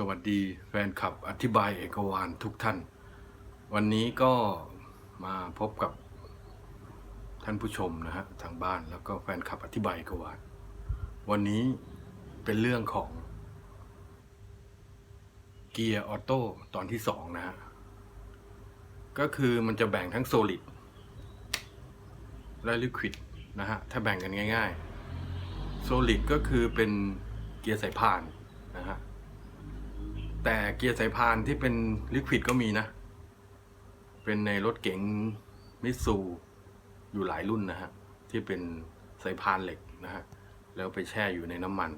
สวัสดีแฟนคลับอธิบายเอกวานทุกท่าน วันนี้ก็มาพบกับท่านผู้ชมนะฮะทางบ้านแล้วก็แฟนคลับอธิบายเอกวานวันนี้เป็นเรื่องของเกียร์ออโต้ตอนที่สองนะฮะก็คือมันจะแบ่งทั้งโซลิดและลิควิดนะฮะ ถ้าแบ่งกันง่ายๆโซลิดก็คือเป็นเกียร์สายพานนะฮะ แต่เกียร์สายพานที่เป็นลิควิดก็มีนะ เป็นในรถเก๋งมิตซูอยู่หลายรุ่นนะฮะ ที่เป็นสายพานเหล็กนะฮะ แล้วไปแช่อยู่ในน้ำมัน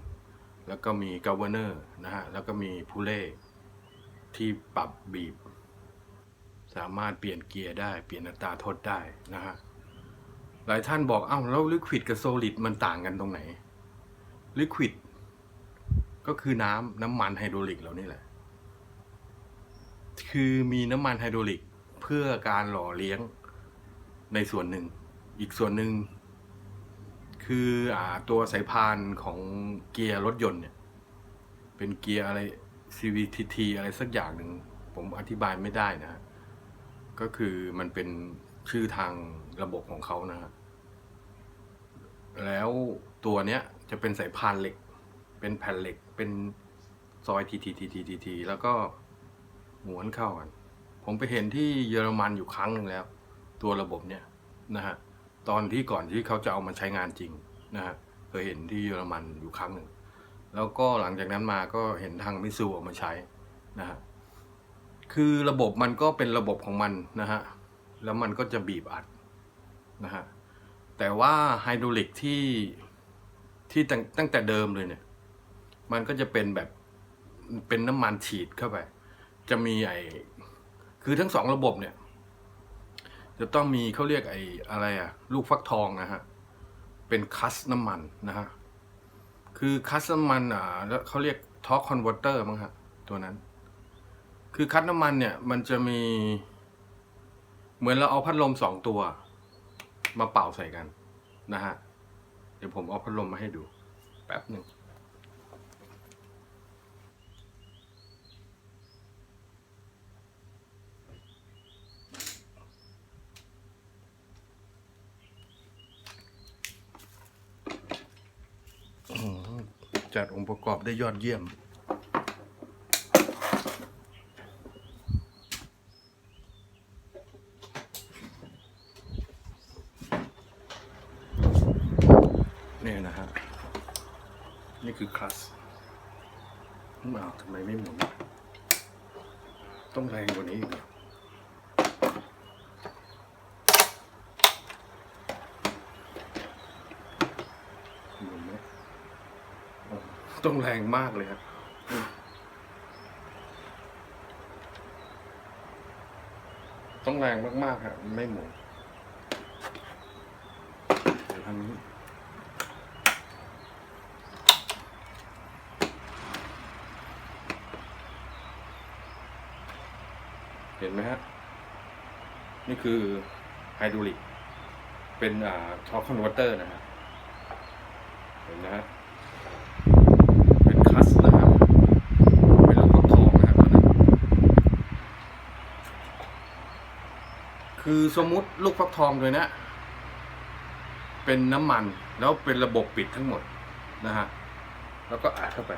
แล้วก็มีก o เวอร์เนอร์นะฮะ แล้วก็มีพูเล่ที่ปรับบีบ สามารถเปลี่ยนเกียร์ได้ เปลี่ยนอัตราโทษได้นะฮะ หลายท่านบอก เอ้า แล้วลิควิดกับโซลิดมันต่างกันตรงไหนลิควิดก็คือน้ำน้ำมันไฮโดรลิกเรานี่แหละ คือมีน้ำมันไฮดรอลิกเพื่อการหล่อเลี้ยงในส่วนหนึ่ง อีกส่วนหนึ่ง คืออตัวสายพานของเกียร์รถยนต์เนี่ย เป็นเกียร์อะไร CVTT อะไรสักอย่างหนึ่ง ผมอธิบายไม่ได้นะก็คือมันเป็นชื่อทางระบบของเขานะฮะแล้วตัวเนี้ยจะเป็นสายพานเหล็ก เป็นแผ่นเหล็ก เป็นซอยทีทีทีทีทีแล้วก็ ม้วนเข้ากัน ผมไปเห็นที่เยอรมันอยู่ครั้งหนึ่งแล้ว ตัวระบบเนี่ยนะฮะตอนที่ก่อนที่เขาจะเอามาใช้งานจริงนะฮะเคยเห็นที่เยอรมันอยู่ครั้งหนึ่ง แล้วก็หลังจากนั้นมาก็เห็นทางมิซูเอามาใช้นะฮะคือระบบมันก็เป็นระบบของมันนะฮะแล้วมันก็จะบีบอัดนะฮะแต่ว่าไฮดรอลิกที่ที่ตั้งตั้งแต่เดิมเลยเนี่ย มันก็จะเป็นแบบเป็นน้ำมันฉีดเข้าไป จะมีไอคือทั้งสองระบบเนี่ย จะต้องมีเขาเรียกไออะไรอะลูกฟักทองนะฮะ เป็นคัสน้ำมันนะฮะ คือคัสน้ำมันอ่าแล้วเขาเรียกทอร์คคอนเวอร์เตอร์มั้งฮะ ตัวนั้น คือคัสน้ำมันเนี่ย มันจะมี เหมือนเราเอาพัดลมสองตัว มาเป่าใส่กันนะฮะ เดี๋ยวผมเอาพัดลมมาให้ดู แป๊บหนึ่ง จัดองค์ประกอบได้ยอดเยี่ยม นี่นะฮะ นี่คือคลัสอ้าวทำไมไม่หมุน ต้องแรงกว่านี้อีกเหรอหมุนไหม ต้องแรงมากเลยครับต้องแรงมากๆครับไม่หมุนเดี๋ยวทำนี้เห็นไหมฮะ นี่คือไฮดรอลิก เป็นอ่าทอร์คคอนเวอร์เตอร์นะฮะ เห็นนะฮะ เป็นคัสนะครับ เป็นลูกฟักทองนะครับตอนนั้น คือสมมุติลูกฟักทองเลยนะ เป็นน้ำมันแล้วเป็นระบบปิดทั้งหมดนะฮะแล้วก็อัดเข้าไป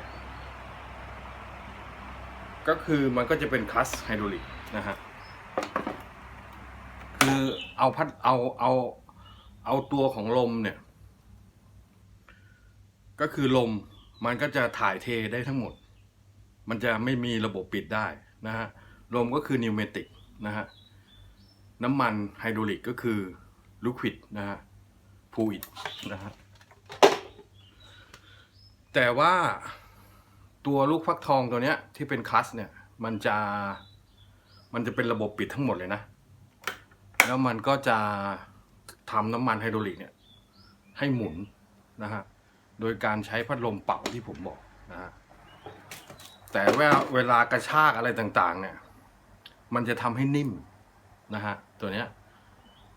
ก็คือมันก็จะเป็นคลัสไฮดรอลิกนะฮะคือเอาพัดเอาเอาเอาตัวของลมเนี่ย ก็คือลมมันก็จะถ่ายเทได้ทั้งหมด มันจะไม่มีระบบปิดได้นะฮะลมก็คือนิวเมติกนะฮะ น้ำมันไฮดรอลิกก็คือลูควิดนะฮะพูอิดนะฮะแต่ว่าตัวลูกฟักทองตัวเนี้ยที่เป็นคัสเนี่ย มันจะมันจะเป็นระบบปิดทั้งหมดเลยนะ แล้วมันก็จะทำน้ำมันไฮดรอลิกเนี่ย ให้หมุนนะฮะโดยการใช้พัดลมเป่าที่ผมบอกนะฮะแต่ว่าเวลากระชากอะไรต่างๆ เนี่ย มันจะทำให้นิ่ม นะฮะตัวเนี้ย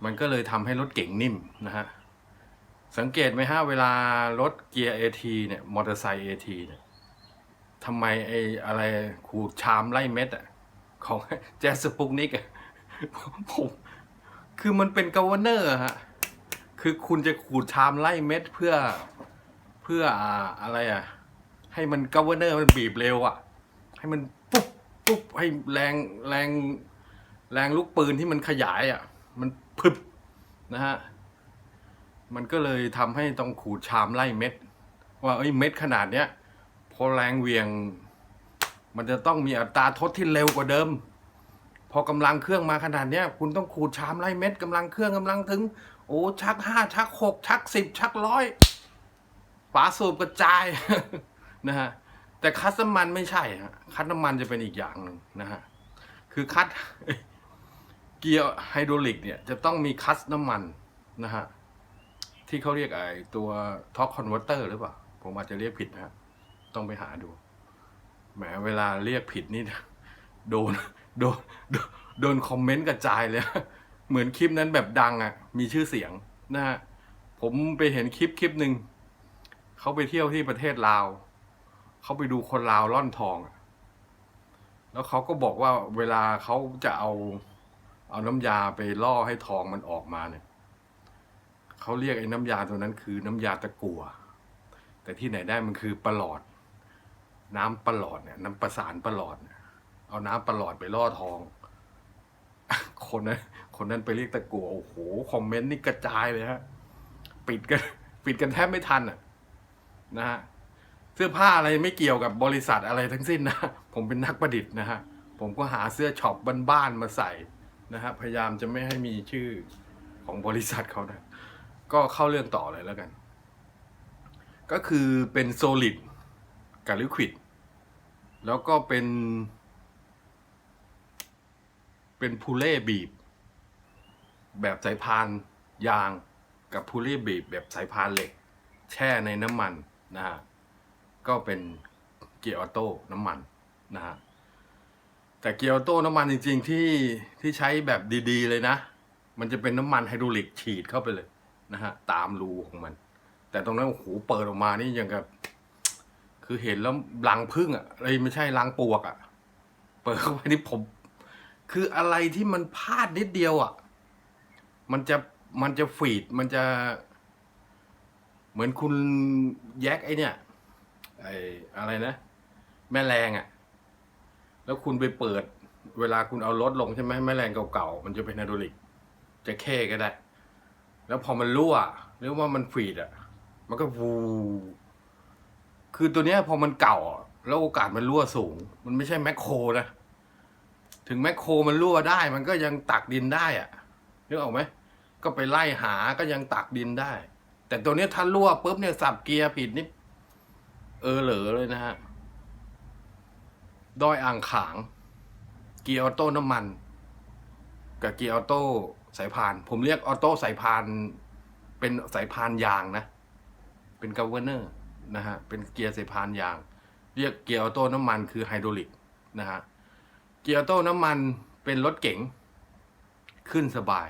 มันก็เลยทำให้รถเก่งนิ่มนะฮะสังเกตไหมฮะเวลารถเกียร์ AT เนี่ยมอเตอร์ไซค์ AT เนี่ยทำไมไอ้อะไรขูดชามไล่เม็ดอะของแจสปุกนิกอะผมคือมันเป็นกัวเนอร์ฮะคือคุณจะขูดชามไล่เม็ดเพื่อเพื่ออ่าอะไรอะ ให้มันกัวเนอร์มันบีบเร็วอะ ให้มันปุ๊บปุ๊บให้แรงแรง แรงลูกปืนที่มันขยายอะ มันพึบนะฮะ มันก็เลยทำให้ต้องขูดชามไล่เม็ด ว่าเอ้ยเม็ดขนาดเนี้ยพอแรงเวียง มันจะต้องมีอัตราทดที่เร็วกว่าเดิม พอกำลังเครื่องมาขนาดเนี้ย คุณต้องขูดชามไล่เม็ดกำลังเครื่องกำลังถึง โอ้ชักห้าชักหกชักสิบชักร้อยฝาสูบกระจายนะฮะแต่คัสน้ำมันไม่ใช่ฮะคัสน้ำมันจะเป็นอีกอย่างหนึ่งนะฮะคือคัส เกียร์ไฮดรอลิกเนี่ยจะต้องมีคัสน้ำมันนะฮะที่เขาเรียกไอ้ตัวท็อ r คอนเวอร์เตอร์หรือเปล่า ผมอาจจะเรียกผิดนะฮะต้องไปหาดูแหมเวลาเรียกผิดนี่โดนโดนโดนโดนคอมเมนต์กระจายเลย เหมือนคลิปนั้นแบบดังอะ มีชื่อเสียงนะฮะผมไปเห็นคลิปคลิปหนึ่งเขาไปเที่ยวที่ประเทศลาวเขาไปดูคนลาวล่อนทองอะแล้วเขาก็บอกว่าเวลาเขาจะเอา เอาน้ำยาไปล่อให้ทองมันออกมาเนี่ยเขาเรียกไอ้น้ำยาตัวนั้นคือน้ำยาตะกัว แต่ที่ไหนได้มันคือประหลอด น้ำประหลอดเนี่ย น้ำประสานประหลอดเนี่ยเอาน้ำประหลอดไปล่อทอง คนนั้นคนนั้นไปเรียกตะกัวโอ้โหคอมเมนต์นี่กระจายเลยฮะปิดกันปิดกันแทบไม่ทันอะนะฮะเสื้อผ้าอะไรไม่เกี่ยวกับบริษัทอะไรทั้งสิ้นนะ ผมเป็นนักประดิษฐ์นะฮะ ผมก็หาเสื้อช็อปบ้านๆมาใส่ นะฮะพยายามจะไม่ให้มีชื่อของบริษัทเขานะก็เข้าเรื่องต่อเลยแล้วกัน ก็คือเป็นโซลิดกับลิควิดแล้วก็เป็น เป็นพูเล่บีบ แบบสายพานยางกับพูเล่บีบแบบสายพานเหล็ก แช่ในน้ำมันนะฮะก็เป็นเกียร์ออโต้น้ำมันนะฮะ แต่เกียร์โต้น้ำมันจริง ๆ ที่ที่ใช้แบบดีๆเลยนะ มันจะเป็นน้ำมันไฮดรอลิกฉีดเข้าไปเลยนะฮะตามรูของมัน แต่ตรงนั้นโอ้โหเปิดออกมานี่ยังกับคือเห็นแล้วรังพึ่งอะอะไรไม่ใช่รังปวกอะเปิดเข้าไปนี่ผม คืออะไรที่มันพลาดนิดเดียวอะมันจะมันจะฝีดมันจะ เหมือนคุณแยกไอเนี่ยไออะไรนะ แม่แรงอะ่ะ แล้วคุณไปเปิด เวลาคุณเอารถลงใช่ไหมแม่แรงเก่าๆมันจะเป็นไฮดรอลิก จะแค่ก็ได้ แล้วพอมันรั่วหรือว่ามันฟีดอะ มันก็วูคือตัวเนี้ยพอมันเก่า แล้วโอกาสมันรั่วสูง มันไม่ใช่แมคโครนะถึงแมคโครมันรั่วได้ มันก็ยังตักดินได้อะนึกออกไหมก็ไปไล่หาก็ยังตักดินได้ แต่ตัวเนี้ยถ้ารั่วปุ๊บเนี่ยสับเกียร์ผิดนี่เออเหลอเลยนะฮะ ดอยอ่างขาง เกียร์ออโต้น้ำมัน กับเกียร์ออโต้สายพาน ผมเรียกออโต้สายพานเป็นสายพานยางนะ เป็นกัเวอร์เนอร์นะฮะ เป็นเกียร์สายพานยาง เรียกเกียร์ออโต้น้ำมันคือไฮดรอลิกนะฮะ เกียร์ออโต้น้ำมันเป็นรถเก๋งขึ้นสบาย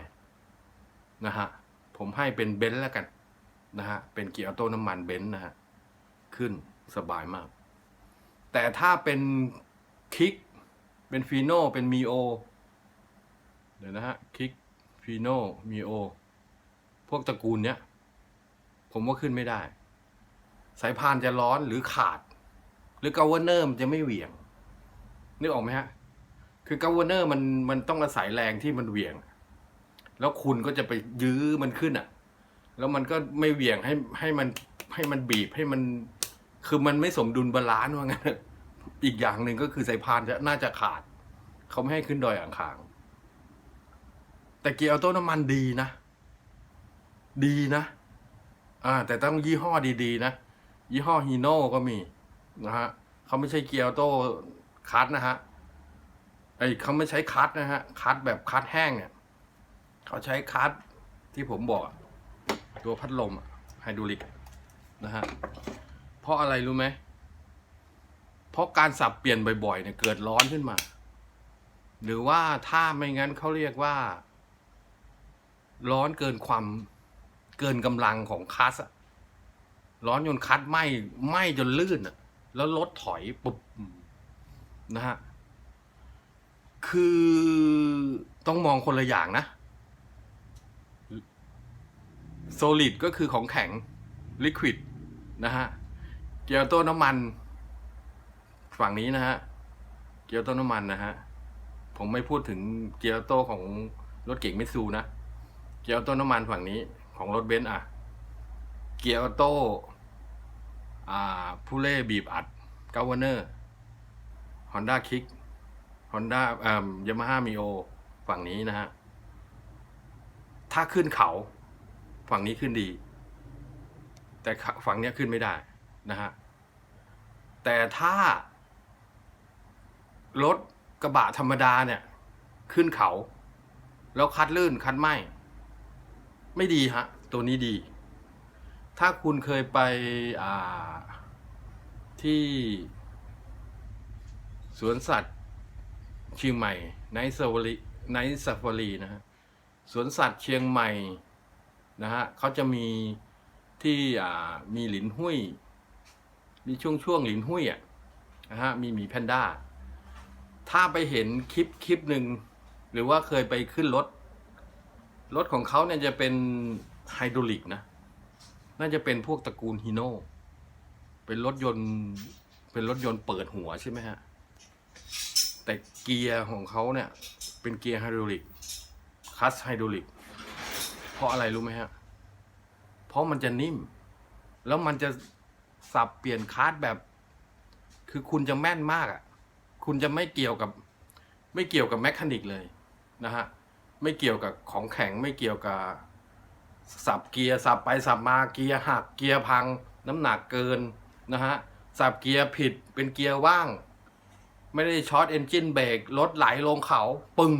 นะฮะ ผมให้เป็นเบนซ์แล้วกันนะฮะ เป็นเกียร์ออโต้น้ำมันเบนซ์นะฮะ ขึ้นสบายมาก แต่ถ้าเป็น คิก เป็นฟีโนเป็นมีโอ เดี๋ยวนะฮะ คิกฟีโนมีโอ พวกตระกูลเนี้ย ผมว่าขึ้นไม่ได้ สายพานจะร้อนหรือขาด หรือก v เวอร์เนอร์มันจะไม่เหวี่ยง นึกออกไหมฮะ คือก v เวอร์เนอร์มันมันต้องอาศัยแรงที่มันเหวี่ยง แล้วคุณก็จะไปยื้อมันขึ้นอะ แล้วมันก็ไม่เหวี่ยงให้ให้มันให้มันบีบให้มัน คือมันไม่สมดุลบาลานซ์ว่างั้น อีกอย่างหนึ่งก็คือสายพานจะน่าจะขาด เขาไม่ให้ขึ้นดอยอ่างขาง แต่เกียร์ออโต้น้ำมันดีนะ ดีนะ อ่า แต่ต้องยี่ห้อดีๆนะ ยี่ห้อฮีโน่ก็มีนะฮะเขาไม่ใช่เกียร์ออโต้คัทนะฮะไอเขาไม่ใช้คัทนะฮะคัทแบบคัทแห้งเนี่ยเขาใช้คัทที่ผมบอกตัวพัดลมไฮดรอลิกนะฮะเพราะอะไรรู้ไหม เพราะการสับเปลี่ยนบ่อยๆเนี่ยเกิดร้อนขึ้นมา หรือว่าถ้าไม่งั้นเขาเรียกว่า ร้อนเกินความเกินกำลังของคัสอะร้อนจนคัสไหมไหมจนลื่นอะแล้วรถถอยปุ๊บนะฮะคือต้องมองคนละอย่างนะโซลิดก็คือของแข็งลิควิดนะฮะเกียร์โต้น้ำมัน ฝั่งนี้นะฮะ เกียร์โต้น้ำมันนะฮะ ผมไม่พูดถึงเกียร์โต้ของรถเก่งมิตซูนะ เกียร์โต้น้ำมันฝั่งนี้ของรถเบนซ์อะ เกียร์โต้ผู้เล่บีบอัดกาวเนอร์ฮอนด้าคิกฮอนด้าอ่ายามาฮ่ามิโอฝั่งนี้นะฮะ ถ้าขึ้นเขา ฝั่งนี้ขึ้นดี แต่ฝั่งนี้ขึ้นไม่ได้นะฮะ แต่ถ้า รถกระบะธรรมดาเนี่ย ขึ้นเขา แล้วคัดลื่นคัดไหมไม่ดีฮะ ตัวนี้ดี ถ้าคุณเคยไปอ่าที่สวนสัตว์เชียงใหม่ไนท์ซาฟารีไนซาฟารีนะฮะสวนสัตว์เชียงใหม่นะฮะเขาจะมีที่อ่ามีหลินหุ้ย มีช่วงช่วงหลินหุ้ยอะนะฮะมีหมีแพนด้า ถ้าไปเห็นคลิปคลิปหนึ่งหรือว่าเคยไปขึ้นรถ รถของเขาเนี่ยจะเป็นไฮดรอลิกนะ น่าจะเป็นพวกตระกูลฮีโน่เป็นรถยนต์เป็นรถยนต์เปิดหัวใช่ไหมฮะ แต่เกียร์ของเขาเนี่ย เป็นเกียร์ไฮดรอลิกคัสไฮดรอลิกเพราะอะไรรู้ไหมฮะ เพราะมันจะนิ่ม แล้วมันจะสับเปลี่ยนคัสแบบ คือคุณจะแม่นมากอะ คุณจะไม่เกี่ยวกับไม่เกี่ยวกับแมคานิกเลยนะฮะไม่เกี่ยวกับของแข็งไม่เกี่ยวกับสับเกียร์สับไปสับมาเกียร์หักเกียร์พัง น้ำหนักเกินนะฮะสับเกียร์ผิดเป็นเกียร์ว่าง ไม่ได้ช็อตเอนจินเบรกรถไหลลงเขาปึ้ง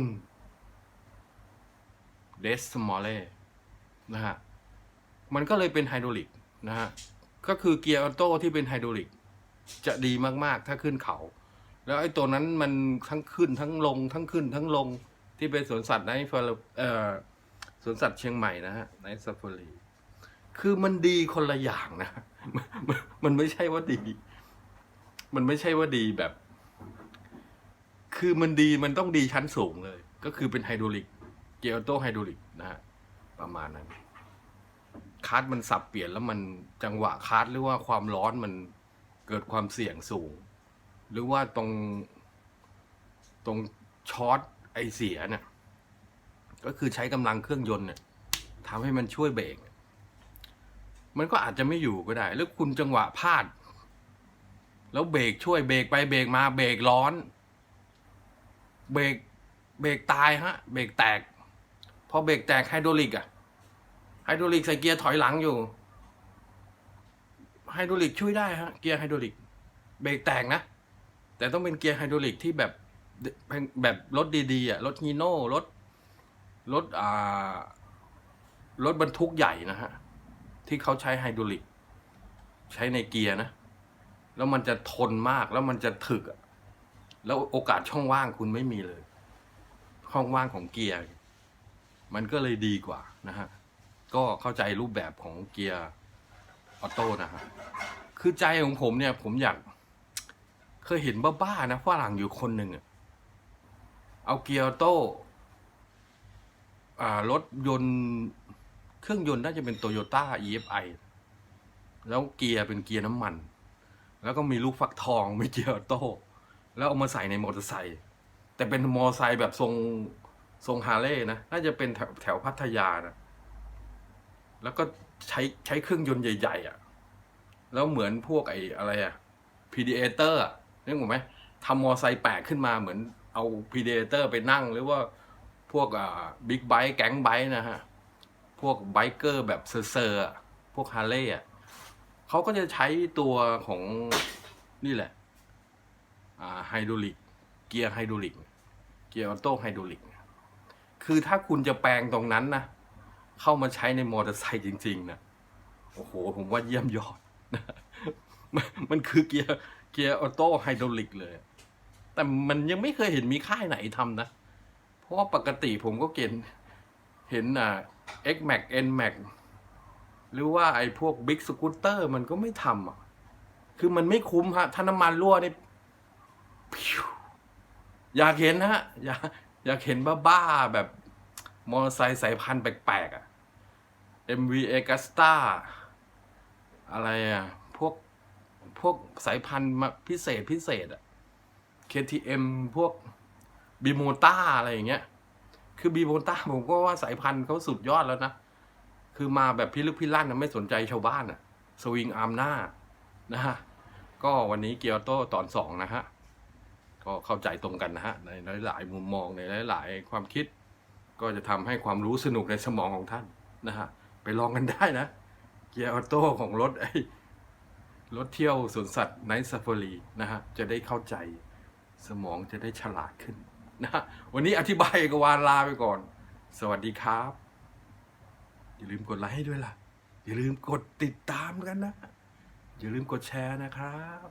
เดสมอลเล่นะฮะมันก็เลยเป็นไฮดรอลิกนะฮะก็คือเกียร์ออโต้ที่เป็นไฮดรอลิกจะดีมาก ๆ ถ้าขึ้นเขา แล้วไอ้ตัวนั้นมันทั้งขึ้นทั้งลงทั้งขึ้นทั้งลงที่เป็นสวนสัตว์ในฟลเอ่อสวนสัตว์เชียงใหม่นะฮะในซาฟารีคือมันดีคนละอย่างนะมันมันไม่ใช่ว่าดี มันไม่ใช่ว่าดีแบบ คือมันดีมันต้องดีชั้นสูงเลย ก็คือเป็นไฮดรอลิก เกียร์โต้ไฮดรอลิกนะฮะประมาณนั้นคาร์ดมันสับเปลี่ยนแล้วมันจังหวะคาร์ดหรือว่าความร้อนมันเกิดความเสี่ยงสูง หรือว่าตรงตรงช็อตไอเสียเนี่ยก็คือใช้กำลังเครื่องยนต์เนี่ยทำให้มันช่วยเบรกมันก็อาจจะไม่อยู่ก็ได้แล้วคุณจังหวะพลาด แล้วเบรกช่วยเบรกไปเบรกมาเบรกร้อน เบรกเบรกตายฮะ เบรกแตก พอเบรกแตกไฮดรอลิกอะไฮดรอลิกใส่เกียร์ถอยหลังอยู่ไฮดรอลิกช่วยได้ฮะ เกียร์ไฮดรอลิก เบรกแตกนะ แต่ต้องเป็นเกียร์ไฮดรอลิกที่แบบแบบรถดีๆอะรถฮีโน่รถรถอ่ารถบรรทุกใหญ่นะฮะ ที่เขาใช้ไฮดรอลิก ใช้ในเกียร์นะ แล้วมันจะทนมากแล้วมันจะถึก แล้วโอกาสช่องว่างคุณไม่มีเลย ช่องว่างของเกียร์ มันก็เลยดีกว่านะฮะ ก็เข้าใจรูปแบบของเกียร์ออโต้นะฮะ คือใจของผมเนี่ยผมอยาก เคยเห็นบ้าๆนะฝรั่งอยู่คนหนึ่งเอาเกียร์โต้รถยนต์ เครื่องยนต์น่าจะเป็นโตโยต้า EFI แล้วเกียร์เป็นเกียร์น้ำมัน แล้วก็มีลูกฟักทองมีเกียร์โต้แล้วเอามาใส่ในมอเตอร์ไซค์แต่เป็นมอเตอร์ไซค์แบบทรงทรงฮาร์เลย์นะ น่าจะเป็นแถวแถวพัทยานะ แล้วก็ใช้ใช้เครื่องยนต์ใหญ่ ๆอะ แล้วเหมือนพวกไอ้อะไรอะ Predator อะนึกอ อกไหมทำมอไซค์แปลกขึ้นมาเหมือนเอา Predator ไปนั่ง หรือว่าพวกอ่าบิ๊กไบค์แก๊งไบค์นะฮะ พวกไบเกอร์แบบเซอร์ๆพวกฮาร์เลย์อะเขาก็จะใช้ตัวของนี่แหละอ่าไฮดรอลิก เกียร์ไฮดรอลิก เกียร์ออโต้ไฮดรอลิก คือถ้าคุณจะแปลงตรงนั้นนะ เข้ามาใช้ในมอเตอร์ไซค์จริง ๆนะโอ้โห ผมว่าเยี่ยมยอดมมันคือเกียร์ เกียร์ออโต้ไฮดรอลิกเลย แต่มันยังไม่เคยเห็นมีค่ายไหนทำนะ เพราะว่าปกติผมก็เห็นเห็นอ่า X Max N Max หรือว่าไอ้พวกบิ๊กสกูตเตอร์มันก็ไม่ทำอะ คือมันไม่คุ้มฮะ ถ้าน้ำมันรั่วนี่อยากเห็นนะฮะ อยากอยากเห็นบ้าๆแบบมอเตอร์ไซค์สายพันธุ์แปลกๆอะ MV a g a s t a อะไรอะ วกพวกสายพันธุ์มาพิเศษพิเศษอะ KTM พวกบีโมต้าอะไรอย่างเงี้ย คือบีโมต้าผมก็ว่าสายพันธุ์เขาสุดยอดแล้วนะ คือมาแบบพิลึกพิลั่นนะไม่สนใจชาวบ้านอะสวิงอาร์มหน้านะฮะ ก็วันนี้เกียร์โต้ตอนสองนะฮะ ก็เข้าใจตรงกันนะฮะ ในหลาย ๆ มุมมองในหลาย ๆ ความคิด ก็จะทำให้ความรู้สนุกในสมองของท่านนะฮะ ไปลองกันได้นะ เกียร์ออโต้ของรถไอ้ รถเที่ยวสวนสัตว์ไนท์ซาฟารีนะฮะจะได้เข้าใจสมองจะได้ฉลาดขึ้นนะฮะวันนี้อธิบายเอกวานลาไปก่อน สวัสดีครับ อย่าลืมกดไลค์ให้ด้วยล่ะ อย่าลืมกดติดตามกันนะ อย่าลืมกดแชร์นะครับ